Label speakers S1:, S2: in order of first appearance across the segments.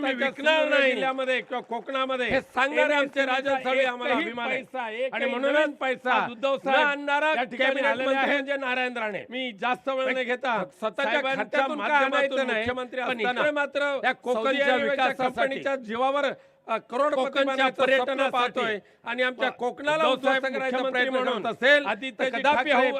S1: मी विकणार नाही. जिल्ह्यामध्ये किंवा कोकणामध्ये. हे सांगणारे आमचे राजन साळवी आम्हाला अभिमान आहे. आणि म्हणूनच पैसा उद्धव साहेब आणणारा म्हणजे नारायण राणे मी जास्त वेळ न घेता. स्वतःच्या खात्यातून माध्यमातून मुख्यमंत्री असताना मात्र या कोकणच्या जीवावर अ, करोडपती पर्यटन पाहतोय. आणि आमच्या कोकणाला उद्ध्वस्त करायचा प्रयत्न म्हणून असेल कदापि होऊ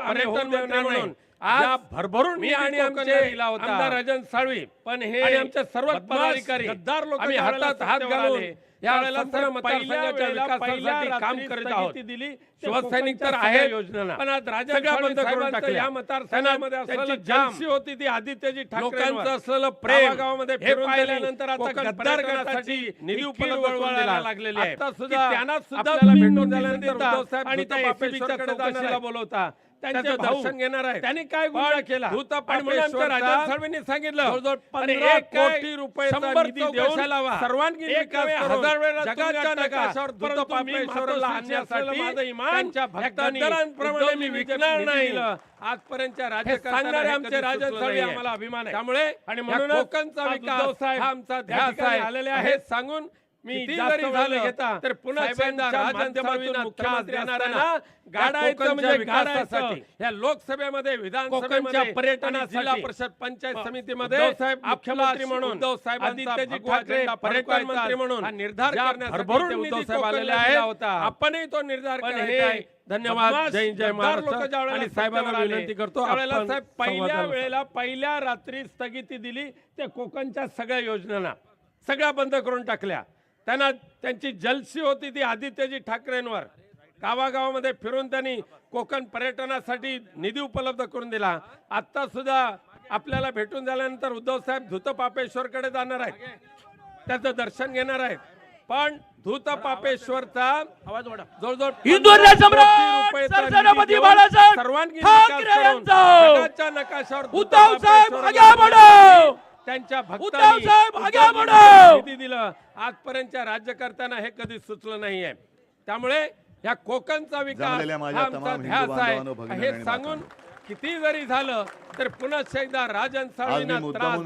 S1: देणार म्हणून. आज भरभरून मी आणि आमचे आमदार राजन साळवी पण हे आणि आमचे सर्व पदाधिकारी गद्दार लोक हातात हात घालून या वेळेला सर्व मतदारसंघाच्या विकासासाठी काम करीत आहोत. दिली शिवसैनिक तर आहे योजना पण आज राजा बंद करून टाकले या मतदारसंघामध्ये असलेली जामशी होती ती आदित्यजी लोकांचं असलेलं प्रेम गावामध्ये हे पाहिल्यानंतर आता गद्दार गटासाठी निधी उपलब्ध लागलेली आहे त्यांना सुद्धा भेटून झाल्यानंतर आणि त्या चौकशीला बोलवता. त्यांचे दर्शन घेणार आहे त्यांनी काय गुन्हा केला? साळवींनी सांगितलं कोटी रुपये सर्वांगीण विकास हजार वेळा जगाच्या नकाशावर दुतपापेश्वरला आणण्यासाठी त्यांच्या भक्तांप्रमाणे मी विकणार नाही आजपर्यंतच्या राजकारणारे आमचे राजन साळवी आम्हाला अभिमान आहे. त्यामुळे आणि म्हणून कोकणचा विकास आमचा ध्यास आहे आलेले आहे सांगून मी जरी झालं घेता तर पुन्हा गाडायचं म्हणजे गाडायसाठी या लोकसभेमध्ये विधानसभेमध्ये पर्यटनासाठी. जिल्हा परिषद पंचायत समितीमध्ये साहेब मुख्यमंत्री म्हणून उद्धव साहेबांचा ठाकरे पर्यटन मंत्री म्हणून हा निर्धार करण्यासाठी उद्धव साहेब आलेले आहेत. आपणही तो निर्धार आहे. धन्यवाद. जय जय महाराष्ट्र. आणि साहेबांना विनंती करतो साहेब पहिल्या वेळेला पहिल्या रात्री स्थगिती दिली. त्या कोकणच्या सगळ्या योजनांना सगळ्या बंद करून टाकल्या. त्यांना त्यांची जलसी होती ती आदित्यजी ठाकरेंवर. गावागावामध्ये फिरून त्यांनी कोकण पर्यटनासाठी निधी उपलब्ध करून दिला. आता सुद्धा आपल्याला भेटून झाल्यानंतर उद्धव साहेब धुतपापेश्वरकडे जाणार आहेत. त्याचं दर्शन घेणार आहेत. पण सर्वांगीण करून
S2: यांचा.
S1: जगाच्या नकाशावर त्यांच्या
S2: उद्धव
S1: भक्तांनी
S2: साहेब आगे
S1: उद्धवजींना
S2: बढ़ो.
S1: निधी दिलं. आजपर्यंतच्या राज्यकर्त्यांना हे कधी सुचलं नाहीये. त्यामुळे या कोकणचा विकास हा आमचा ध्यास आहे. हे सांगून किती जरी झालं तर पुन्हा एकदा राजन साळवींना त्रास.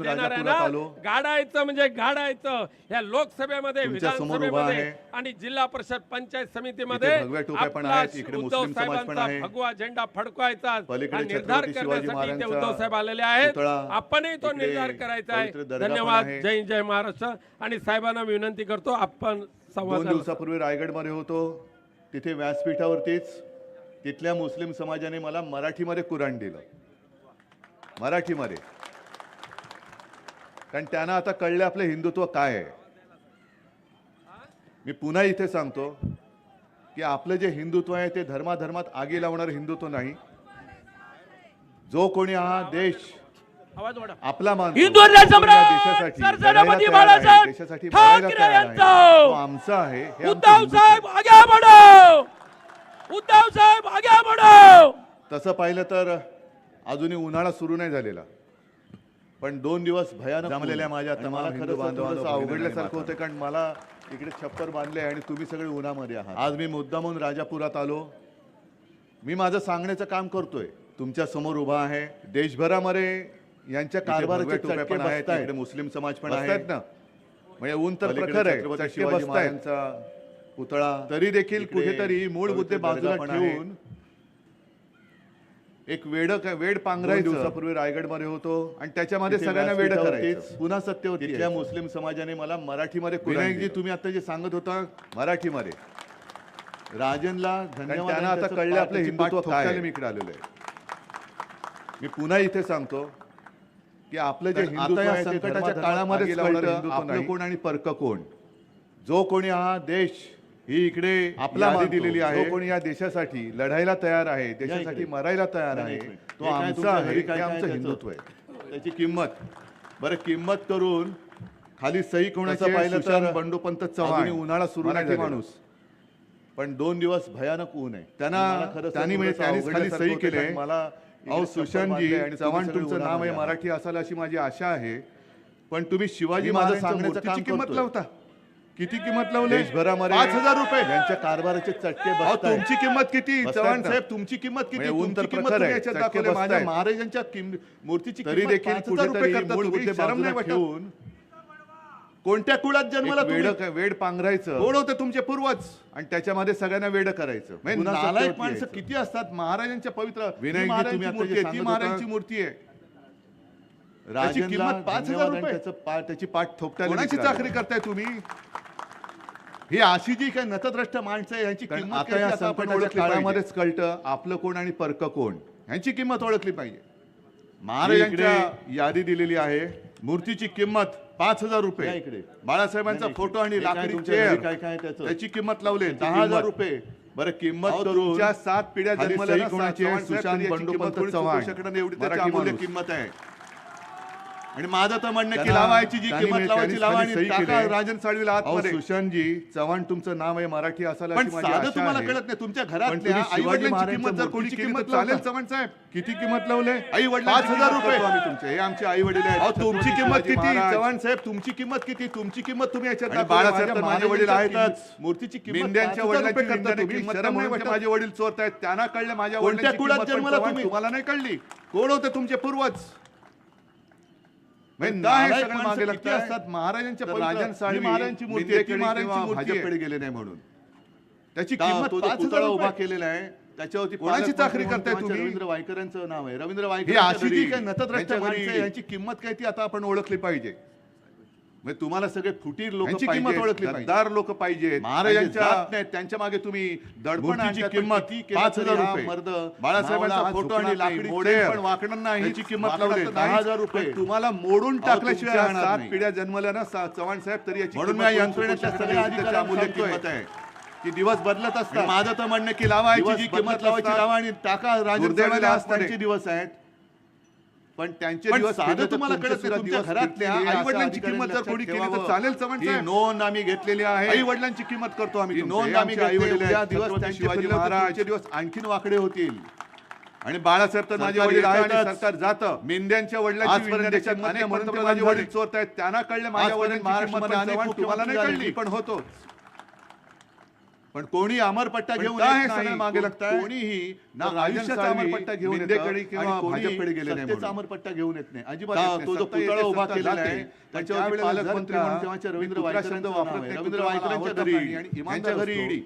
S1: गाडायचं म्हणजे गाडायचं या लोकसभेमध्ये विधानसभेमध्ये. आणि जिल्हा परिषद पंचायत समितीमध्ये उद्धव साहेबांचा. भगवा झेंडा फडकवायचा निर्धार करण्यासाठी ते उद्धव साहेब आलेले आहेत आपणही तो निर्धार करायचा आहे धन्यवाद. जय जय महाराष्ट्र आणि साहेबांना विनंती करतो आपण
S3: दोन दिवसापूर्वी रायगडमध्ये होतो तिथे व्यासपीठावरतीच तिथल्या मुस्लिम समाजाने मला मराठीमध्ये कुराण दिलं मराठीमध्ये. कारण त्यांना आता कळले आपलं हिंदुत्व काय आहे. मी पुन्हा इथे सांगतो की आपलं जे हिंदुत्व आहे ते धर्माधर्मात आगी लावणारं हिंदुत्व नाही. जो कोणी हा देश आपला
S2: सम्राट
S3: देशासाठी आमचा आहे
S2: उद्धव. साहेब आगे बढ़ो उद्धव साहेब
S3: तसं पाहिलं तर अजूनही उन्हाळा सुरू नाही झालेला. पण दोन दिवस भयानक जमलेल्या माझ्या हिंदू बांधवांचं अवघडल्यासारखं होतं कारण मला इकडे छप्पर बांधले आणि तुम्ही सगळे उन्हामध्ये आहात. आज मी मुद्दामून राजापुरात आलो. मी माझं सांगण्याचं काम करतोय. तुमच्यासमोर उभा आहे. देशभरामध्ये यांच्या कारभाराचे मुस्लिम समाज पण आहेत ना? म्हणजे ऊन तर प्रखर आहे पुतळा तरी देखील कुठेतरी मूळ मुद्दे बाजूला. ठेवून एक वेड वेड पांघरायचं. दिवसापूर्वी रायगडमध्ये होतो आणि त्याच्यामध्ये सगळ्यांना वेड करायचं. पुन्हा सत्यवती तिथल्या मुस्लिम समाजाने मला मराठीमध्ये विनायकजी
S4: दिलं.
S3: तुम्ही आता जे सांगत होता मराठीमध्ये. राजनला धन्यवाद
S4: आता कळलं आपलं हिंदुत्व काय.
S3: मी इकडे आलेलो आहे. मी पुन्हा इथे सांगतो की आपलं जे
S4: आता या संकटाच्या काळामध्ये आपलं. कोण
S3: आणि परक कोण? जो कोणी हा देश ही इकडे आपला
S4: यादी दिलेली आहे.
S3: कोणी या देशासाठी लढायला तयार आहे देशासाठी. मरायला तयार आहे. तो आमचा आहे आमचं
S4: त्याचं?
S3: हिंदुत्व आहे त्याची किंमत बरं किंमत करून खाली सही कोणाचं पाहिलं तर
S4: बंडोपंत
S3: चव्हाण
S4: चव्हाण,
S3: उन्हाळा सुरू नाही.
S4: माणूस.
S3: पण दोन दिवस भयानक ऊन आहे त्यांना
S4: खरं
S3: त्यांनी म्हणजे खाली सही केले
S4: मला
S3: अहो सुशांतजी
S4: आणि
S3: चव्हाण तुमचं नाव आहे. मराठी असाल अशी माझी आशा आहे पण तुम्ही शिवाजी
S4: माझं सांगण्याचं
S3: किंमत. लावता किती किंमत लावली?
S4: देशभरामध्ये
S3: पाच हजार रुपये.
S4: यांच्या कारभाराचे चटके
S3: तुमची किंमत किती? चव्हाण साहेब तुमची किंमत किती?
S4: म्हणजे तर
S3: किंमत माझ्या महाराजांच्या मूर्तीची तरी देखील कोणत्या कुळात जन्मला
S4: जन्माला
S3: वेड पांघरायचं. कोण होते तुमचे पूर्वज? आणि त्याच्यामध्ये सगळ्यांना वेड करायचं. म्हणजे नालायक माणसं किती असतात? महाराजांच्या पवित्र
S4: विनय
S3: मूर्ती आहे ती महाराजांची मूर्ती आहे.
S4: राजनला
S3: किंमत पाच हजार रुपये.
S4: त्याची पाठ थोपटायला
S3: कोणाची चाकरी करताय तुम्ही? हे अशी जी काही नतद्रष्ट माणसं यांची किंमत
S4: या संकटाच्या काळामध्येच
S3: कळतं आपलं कोण आणि पर्क कोण. यांची किंमत ओळखली पाहिजे. महाराजांच्या यादी दिलेली आहे मूर्तीची किंमत पाच हजार रुपये.
S4: इकडे.
S3: बाळासाहेबांचा फोटो आणि लाकडी चेअर
S4: काय काय त्याची?
S3: किंमत लावली दहा हजार रुपये. बरं किंमत करून सात पिढ्या जन्मल्या
S4: कोणाची सुशांत बंडोपंत चव्हाण
S3: एवढी किंमत आहे. आणि माझं तर म्हणणं की लावायची जी किंमत लावायची लावा आणि त्यांनी
S4: सही
S3: टाका
S4: केली.
S3: राजन साळवीला अहो
S4: सुशांतजी चव्हाण तुमचं नाव आहे मराठी असायला
S3: पण साधं तुम्हाला कळत नाही तुमच्या
S4: घरात
S3: आई वडिलांची किंमत जर कोणी किंमत
S4: किंमत
S3: चालेल चव्हाण साहेब
S4: किती किंमत लावले?
S3: आई वडील
S4: पाच हजार रुपये.
S3: आम्ही तुमचे. हे आमचे आई वडील आहेत तुमची किंमत किती? चव्हाण साहेब तुमची किंमत किती? तुमची किंमत तुम्ही याच्यात
S4: बाळासाहेब
S3: माझे वडील
S4: वडिलांची
S3: आहेतच. मूर्तीची किंमत
S4: वडिलांची
S3: म्हणजे माझे वडील चोरतायत? त्यांना कळलं माझ्या
S4: कोणत्या कुळात जन्मला तुम्ही?
S3: मला नाही कळली. कोण होते तुमचे पूर्वज? म्हणजे
S4: मागे लागते
S3: असतात महाराजांच्या
S4: राजन
S3: महाराजांची मूर्ती महाराजांची
S4: गेले नाही म्हणून
S3: त्याची किंमत
S4: उभा केलेला आहे. त्याच्यावरती
S3: कोणाची चाकरी करताय तुम्ही?
S4: रवींद्र वायकरांचं नाव आहे. रवींद्र वायकर
S3: अशी जी काय नतद्रष्ट यांची किंमत काय ती आता आपण ओळखली पाहिजे.
S4: म्हणजे तुम्हाला सगळे फुटीर लोक
S3: किंमत ओळखली
S4: दार लोक पाहिजे
S3: त्यांच्या मागे तुम्ही दडपण
S4: किंमत
S3: किती
S4: रुपये.
S3: मर्द बाळासाहेबांचा फोटो आणि लाकडी मोडे
S4: पण वाकणार नाही.
S3: किंमत लावली दहा हजार रुपये. तुम्हाला मोडून टाकल्याशिवाय राहणार
S4: पिढ्या जन्मल्या ना चव्हाण साहेब तरी याची
S3: म्हणून मी यंत्रणेच्या सगळ्या
S4: किंमत आहे.
S3: की दिवस बदलत असतात. माझं तर म्हणणं की लावायची जी किंमत लावायची लावा आणि टाका राजदेवाला
S4: असतात
S3: दिवस आहेत. पण त्यांचे दिवस आले
S4: तुम्हाला कळत नाही तुमच्या घरातल्या आई
S3: वडिलांची किंमत जर कोणी केली तर चालेल चव्हाण
S4: ही नोंद आम्ही घेतलेली आहे.
S3: आई वडिलांची किंमत करतो आम्ही
S4: नोंद आम्ही
S3: आई वडील
S4: दिवस
S3: शिवाजी
S4: महाराजचे
S3: दिवस आणखीन वाकडे होतील. आणि बाळासाहेब तर माझे वडील आहेत सरकार जात. मेंद्यांच्या वडिलांची चोरत आहेत त्यांना कळलं माझ्या वडील
S4: महाराष्ट्रामध्ये
S3: तुम्हाला नाही कळली. पण होतो पण कोणी अमरपट्टा घेऊन
S4: मागे लागतात
S3: कोणीही ना आयुष्याचा अमरपट्टा घेऊन येते
S4: किंवा भाजपकडे गेले
S3: अमरपट्टा घेऊन येत नाही. अजिबात
S4: तो जो पुतळा उभा
S3: केला
S4: आहे
S3: त्याच्यावर
S4: पालकमंत्री म्हणून
S3: तेव्हाचे
S4: रवींद्र वायकर
S3: वापरत
S4: रवींद्र वायकरांच्या घरी
S3: आणि इमानच्या
S4: घरी ईडी.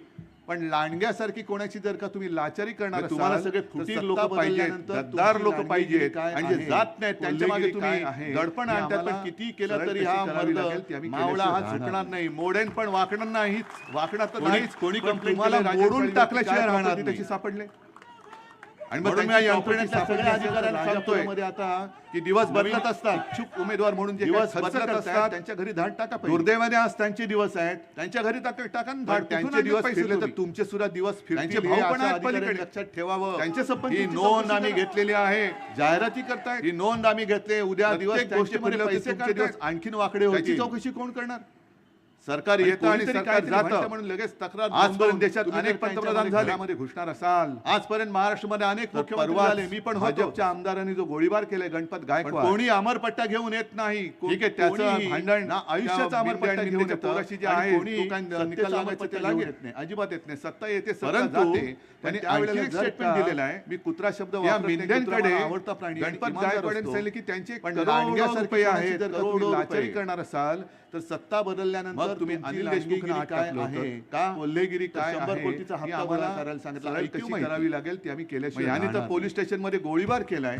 S3: पण लांडग्यासारखी कोणाची जर का तुम्ही लाचारी करणार
S4: तुम्हाला सगळे फुटीर लोक पाहिजे
S3: दार
S4: लोक
S3: पाहिजे
S4: आणि जात नाही त्यांच्या मागे तुम्ही दडपण आणतात पण किती केलं तरी हा मर्द मावळा हा झुकणार
S3: नाही मोडेन पण वाकणार नाहीच वाकणार तर नाहीच
S4: कोणी
S3: तुम्हाला मोडून टाकल्याशिवाय राहणार त्याची सापडले? आणि मग
S4: मी
S3: यंत्रणेच्या सगळ्या अधिकाऱ्यांना
S4: सांगतोयमध्ये
S3: आता की दिवस बदलत असतात. इच्छुक उमेदवार म्हणून जे
S4: दिवस
S3: बदलत असतात.
S4: त्यांच्या घरी धाड टाका
S3: दुर्दैवाने आज त्यांचे दिवस आहेत. त्यांच्या घरी टाका टाका धाड.
S4: त्यांचे दिवस फिरले तर तुमचे सुद्धा दिवस फिरतील लक्षात ठेवावं.
S3: त्यांचे
S4: संबंध
S3: ही
S4: नोंद आम्ही घेतलेली आहे. जाहिराती करताय
S3: ही नोंद आम्ही घेतले उद्या दिवस गोष्टीमध्ये पैसे दिवस आणखीन वाकडे होती
S4: चौकशी
S3: कोण करणार? सरकार येतं आणि सरकार जातं.
S4: म्हणून लगेच तक्रार
S3: आजपर्यंत देशात अनेक पंतप्रधान झाले.
S4: मध्ये घुसणार असाल
S3: आजपर्यंत महाराष्ट्रामध्ये अनेक
S4: परवा
S3: आले मी पण
S4: भाजपच्या आमदारांनी जो गोळीबार केलाय गणपत गायकवाड
S3: कोणी अमरपट्टा घेऊन येत नाही.
S4: ठीक आहे त्याचं भांडण
S3: आयुष्याचा अमरपट्टा घेऊन येतो
S4: अशी जी आहे निकाल लागायचा
S3: येत नाही. अजिबात येत नाही. सत्ता येते
S4: परंतु त्यांनी
S3: त्यावेळेला स्टेटमेंट
S4: दिलेला आहे.
S3: मी कुत्रा शब्द
S4: मेंढ्यांकडे
S3: आवडता प्राणी
S4: गणपत गायकवाड सांगितले की त्यांचे करोडो रुपये आहेत
S3: करणार असाल तर सत्ता बदलल्यानंतर
S4: मग तुम्ही अनिल देशमुख
S3: काय आहे? का? कोल्हेगिरी काय
S4: कोटीचा हप्ता करायला
S3: करावी लागेल ती आम्ही केल्याशिवाय
S4: आणि तर पोलीस गोळीबार केलाय.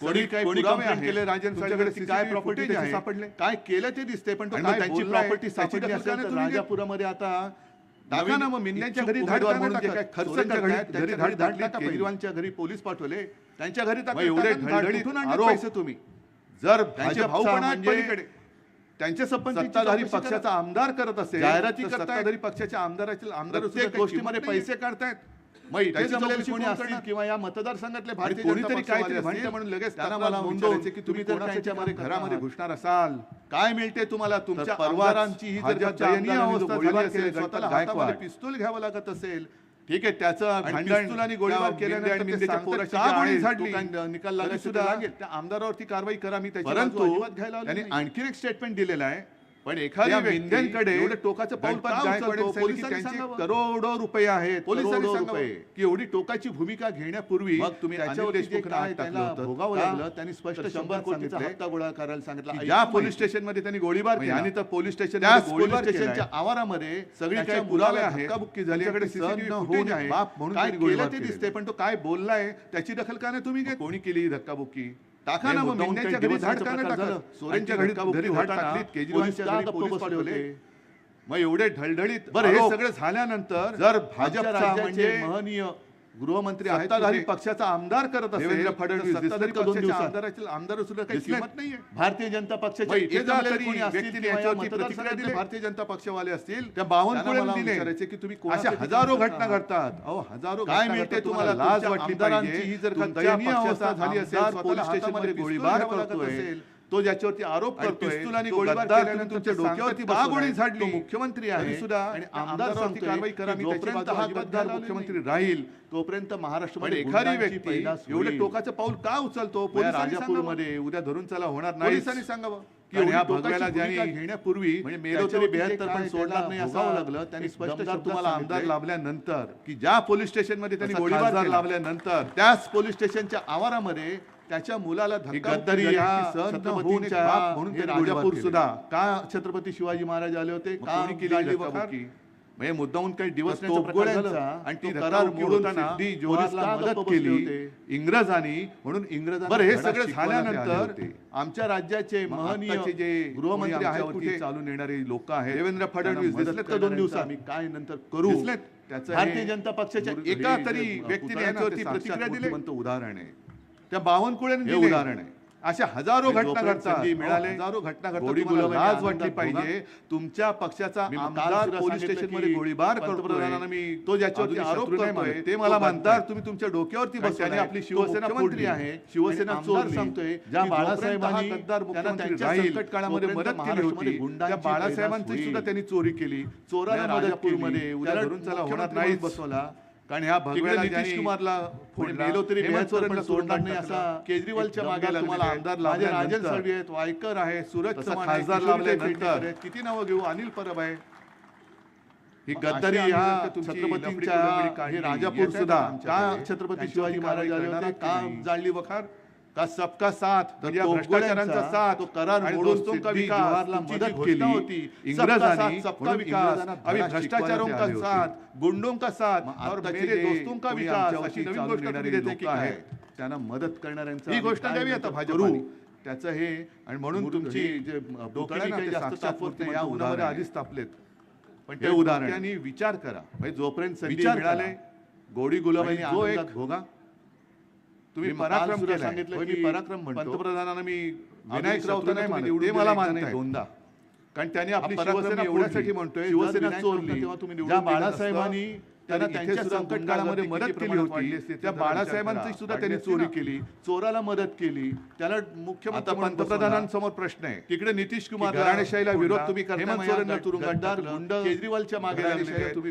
S3: कोणी
S4: काय
S3: केले राजन काय प्रॉपर्टी
S4: सापडले?
S3: काय केलं ते दिसते पण
S4: त्यांची
S3: प्रॉपर्टी
S4: सापडली राजापुरामध्ये आता
S3: ना मग मिन्यांच्या घरी धाडवार
S4: म्हणून जे काय खर्च
S3: घरी धाड धाडली
S4: केजरीवालच्या घरी पोलीस पाठवले. त्यांच्या घरी
S3: एवढे
S4: धडधडीतून आणले तुम्ही?
S3: जर
S4: त्यांचे भाऊ पण
S3: त्यांच्या
S4: सत्ताधारी पक्षाचा आमदार करत असेल
S3: जाहिराती
S4: सत्ताधारी पक्षाच्या आमदारातील आमदार
S3: गोष्टीमध्ये पैसे काढतायत. असतील किंवा या मतदारसंघातले भारतीय
S4: कोणीतरी म्हणते म्हणून लगेच
S3: मला की तुम्ही घरामध्ये घुसणार असाल काय मिळते तुम्हाला? तुमच्या परिवारांची ही जर
S4: पिस्तूल घ्यावं लागत असेल ठीक आहे त्याचं
S3: आणि
S4: भांडण
S3: आणि गोळीबार
S4: त्या
S3: केल्यानंतर
S4: मिंदे आणि
S3: ते
S4: मिंदेच्या
S3: सांगतात,
S4: पोराची
S3: का
S4: जी
S3: गोळी
S4: आहे, पण एखाद्या व्यक्तींकडे टोकाचं
S3: करोडो रुपये आहेत
S4: पोलिसांनी की एवढी टोकाची भूमिका घेण्यापूर्वी
S3: मग तुम्ही
S4: भोगावं लागलं त्यांनी स्पष्ट शंभर कोटीचा गोळा करायला सांगितलं. या पोलीस स्टेशनमध्ये त्यांनी गोळीबार केला.
S3: आणि त्या पोलीस स्टेशन गोळीबार स्टेशनच्या आवारामध्ये
S4: सगळी काही पुरावे
S3: आहे. बुक्की
S4: झाल्याकडे
S3: होऊन
S4: आहे.
S3: बाप म्हणून
S4: काय ते दिसते पण तो काय बोललाय त्याची दखल का नाही तुम्ही
S3: कोणी केली धक्काबुक्की?
S4: टाका ना मग मेंढ्यांच्या घरी
S3: झाड
S4: का नाही घरी घरी
S3: झाड
S4: टाकलीत केजरीवालच्या घरी पोलीस पाठवले. मग एवढे ढळढळीत
S3: बरं हे सगळं झाल्यानंतर
S4: जर
S3: भाजपचा म्हणजे महनीय गृहमंत्री आहेत
S4: पक्षाचा आमदार करत असेल
S3: फडणवीस
S4: आमदार सुद्धा काही किंमत नाहीये.
S3: भारतीय जनता
S4: पक्षाचे भारतीय जनता पक्षवाले असतील त्या बावनकुळे
S3: की तुम्ही
S4: हजारो घटना घडतात. अहो हजारो
S3: काय मिळते तुम्हाला
S4: लाज वाटली
S3: ही जर झाली असेल
S4: पोलीस स्टेशनमध्ये
S3: गोळीबार
S4: असेल. तो ज्याच्यावरती आरोप
S3: करतो आणि
S4: तुमच्या डोक्यावरती का गोळी झाडली.
S3: मुख्यमंत्री आहे.
S4: सुद्धा
S3: आणि आमदार
S4: कारवाई करा
S3: जोपर्यंत हा गद्दार मुख्यमंत्री राहील तोपर्यंत महाराष्ट्रामध्ये
S4: एखादी व्यक्ती एवढं टोकाचं पाऊल का उचलतो?
S3: राजापूरमध्ये उद्या धरून चला होणार नाही
S4: सांगावं. घेण्यापूर्वी
S3: म्हणजे सोडणार नाही
S4: असावं
S3: लागलं. त्यांनी स्पष्ट
S4: तुम्हाला आमदार लाभल्यानंतर की ज्या पोलीस स्टेशनमध्ये त्यांनी गोळीबार
S3: लावल्यानंतर
S4: त्याच पोलीस स्टेशनच्या आवारामध्ये त्याच्या मुलाला
S3: राजापूर सुद्धा. का छत्रपती शिवाजी महाराज आले होते? का म्हणजे मुद्दाहून काही दिवस आणि
S4: ती करार मदत केली.
S3: इंग्रजांनी म्हणून
S4: इंग्रज हे सगळं झाल्यानंतर
S3: आमच्या राज्याचे महनीय
S4: जे
S3: गृहमंत्री आहेत कुठे? चालून येणारे लोक आहेत
S4: देवेंद्र फडणवीस दिसले तर दोन दिवस
S3: आम्ही काय नंतर करू? भारतीय जनता पक्षाच्या एका तरी व्यक्तीने याच्यावरती प्रतिक्रिया दिली. उदाहरण आहे.
S4: त्या बावनकुळेने
S3: हे उदाहरण आहे.
S4: अशा हजारो घटना घडतात
S3: मिळाले
S4: हजारो घटना घडतात वाटली पाहिजे. तुमच्या पक्षाचा आमदार पोलीस स्टेशनमध्ये गोळीबार
S3: पंतप्रधानांना मी
S4: तो आरोप करतोय ते मला
S3: म्हणतात
S4: तुम्ही तुमच्या डोक्यावरती
S3: आणि आपली शिवसेना मंत्री
S4: आहे. शिवसेना चोर
S3: सांगतोय
S4: ज्या बाळासाहेबांनी
S3: गद्दार
S4: संकट काळामध्ये मदत केली होती त्या बाळासाहेबांची सुद्धा त्यांनी चोरी केली.
S3: चोरा
S4: मदत केली.
S3: उद्या चला होणार
S4: नाही बसवला.
S3: कारण ह्या भगव्या
S4: नितीश कुमारला
S3: गेलो तरी सोडणार नाही असा
S4: केजरीवालच्या मागे तुम्हाला आमदार लाभले
S3: राजन साळवी आहेत वायकर आहे सूरज
S4: खासदार
S3: लाभले नंतर.
S4: किती नावं घेऊ? अनिल परब आहे.
S3: ही गद्दारी ह्या छत्रपतींच्या राजापूर सुद्धा का छत्रपती शिवाजी महाराज का जाळली वखार?
S4: का सबका साथ
S3: तर
S4: या भ्रष्टाचारांचा साथ
S3: तो करार
S4: दोस्तों का विकास
S3: मदत केली
S4: होती
S3: इंग्रजांनी
S4: सबका विकास भ्रष्टाचारों का साथ गुंडों का साथ और मेरे दोस्तों का विकास अशी नवीन गोष्ट तुम्ही देते की काय?
S3: त्यांना मदत करणाऱ्यांचा
S4: ही गोष्ट द्यावी आता
S3: भाजपा त्याचं हे आणि म्हणून तुमची जे
S4: डोक्याने
S3: या
S4: उन्हामध्ये
S3: आधीच तापलेत.
S4: पण
S3: त्या
S4: उदाहरणाने विचार करा.
S3: म्हणजे जोपर्यंत संधी मिळाले गोडी
S4: गुलाबाने जो एक
S3: भोगा.
S4: तुम्ही पराक्रम
S3: सांगितलं की
S4: पराक्रम
S3: पंतप्रधानांना मी
S4: विनायक राऊतांना निवडून
S3: मला
S4: मान्य
S3: दोनदा.
S4: कारण त्यांनी आपली शिवसेना
S3: एवढ्यासाठी म्हणतोय.
S4: शिवसेना चोरली.
S3: तेव्हा तुम्ही
S4: बाळासाहेबांनी त्यांना त्यांच्या संकट काळामध्ये मदत केली होती. त्या बाळासाहेबांची सुद्धा त्यांनी चोरी केली चोराला मदत केली. त्याला मुख्यमंत्री
S3: पंतप्रधानांसमोर प्रश्न आहे.
S4: तिकडे नितीश कुमार
S3: राणेशाहीला विरोध तुम्ही
S4: तुरुंगात
S3: गुंड
S4: केजरीवालच्या मागे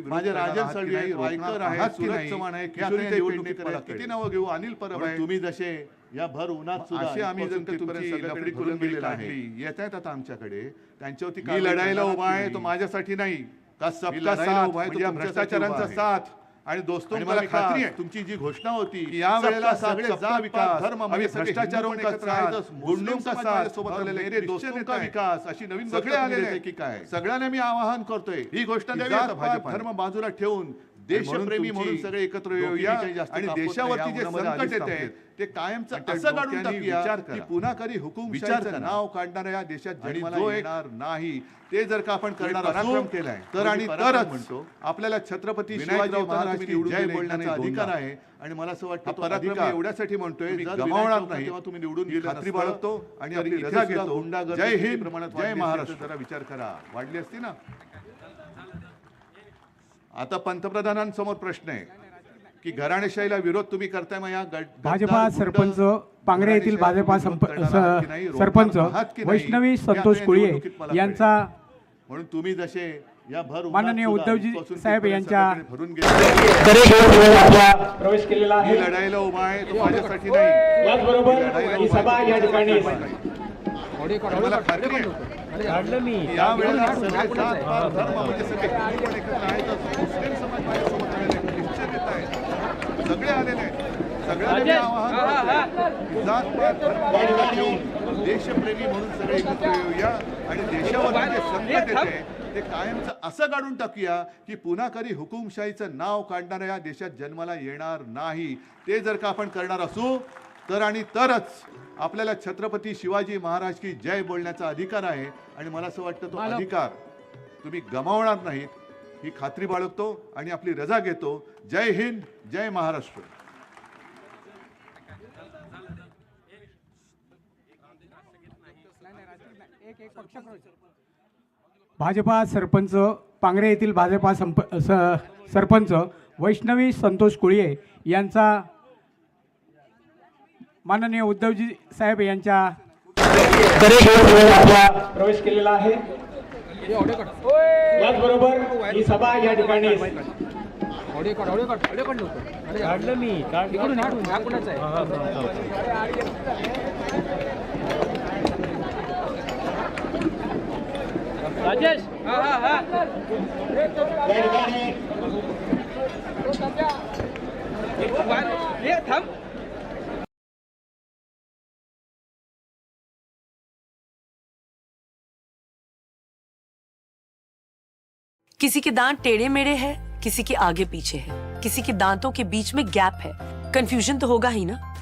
S4: माझे राजन सळवी आहे वायकर
S3: आहे
S4: सुरज चव्हाण आहे किती नावं घेऊ? अनिल परब आहे.
S3: तुम्ही जसे या भर उन्हात
S4: असे आम्ही करून येत आहेत आता आमच्याकडे. त्यांच्यावरती
S3: लढायला उभा आहे तो माझ्यासाठी नाही.
S4: का सबका साथ म्हणजे भ्रष्टाचारांचा साथ. आणि दोस्तो मला खात्री आहे
S3: तुमची जी घोषणा होती
S4: या वेळेला सगळे जा
S3: विकास. धर्म म्हणजे
S4: भ्रष्टाचारों का
S3: त्रास
S4: गुंडों साथ सोबत
S3: आलेले
S4: मेरे दोस्तों विकास अशी नवीन
S3: सगळे आलेले की काय?
S4: सगळ्यांना मी आवाहन करतोय
S3: ही
S4: घोषणा
S3: द्यावी भाजप
S4: धर्म बाजूला ठेवून देशप्रेमी म्हणून सगळे एकत्र येऊया आणि देशावरती जे संकट येत
S3: आहे.
S4: ते कायमच असं काढून टाकूया की पुन्हा कधी हुकूम
S3: विचारचं
S4: नाव काढणाऱ्या या देशात जन्माला येणार नाही ते जर का आपण करणार
S3: पराक्रम केलाय
S4: तर आणि तरच
S3: म्हणतो
S4: आपल्याला छत्रपती शिवाजीराव
S3: महाराज निवडून
S4: बोलण्याचा अधिकार आहे. आणि मला असं वाटतं
S3: पराक्रम एवढ्यासाठी म्हणतोय
S4: गमावणार नाही.
S3: तेव्हा तुम्ही निवडून गेला
S4: खात्री बाळगतो आणि आपली
S3: रजा
S4: घेतो.
S3: हुंडा
S4: जय हिंद जय महाराष्ट्र.
S3: जरा विचार करा.
S4: वाढली असती ना? आता पंतप्रधानांसमोर प्रश्न आहे की घराणेशाहीला विरोध तुम्ही करताय मग या
S5: भाजपा सरपंच पांगरे येथील भाजपा सरपंच वैष्णवी संतोष कुळये
S4: मला
S5: यांचा.
S4: म्हणून तुम्ही जसे या भर
S5: माननीय उद्धवजी साहेब यांच्या
S4: भरून गेले.
S5: प्रवेश केलेला
S4: मी लढाईला उभा आहे तो माझ्यासाठी नाही.
S5: ही सभा या ठिकाणी
S4: माझ्यासाठी नाही. आणि मला खात्री आहे. की या वेळेला सगळे जात पात धर्म म्हणजे सगळे हिंदू पण एकत्र आहेतच मुस्लिम समाज माझ्यासोबत आलेले आहेत. ख्रिश्चन येत आहेत. सगळे आलेले आहेत. सगळ्यांना मी आवाहन करतोय. की जात पात धर्म बाजूला ठेवून देशप्रेमी म्हणून सगळे एकत्र येऊया आणि देशावर जे संकट येते ते कायमचं असं काढून टाकूया की पुन्हा कधी हुकुमशाहीचं नाव काढणाऱ्या या देशात जन्माला येणार नाही. ते जर का आपण करणार असू तर आणि तरच आपल्याला छत्रपती शिवाजी महाराज की जय बोलण्याचा अधिकार आहे. आणि मला असं वाटतं तो अधिकार तुम्ही गमावणार नाहीत. ही खात्री बाळगतो आणि आपली रजा घेतो. जय हिंद जय महाराष्ट्र.
S5: भाजपा सरपंच पांगरे येथील भाजपा संप स- सरपंच वैष्णवी संतोष कुळये यांचा माननीय उद्धवजी साहेब यांच्या प्रवेश केलेला आहे. याचबरोबर ही सभा या ठिकाणी
S2: राजेश! हा हा
S6: किसी के दांत टेढ़े मेढ़े हैं किसी के आगे पीछे है किसी के दांतों के बीच में गैप है। कंफ्यूजन तो होगा ही ना।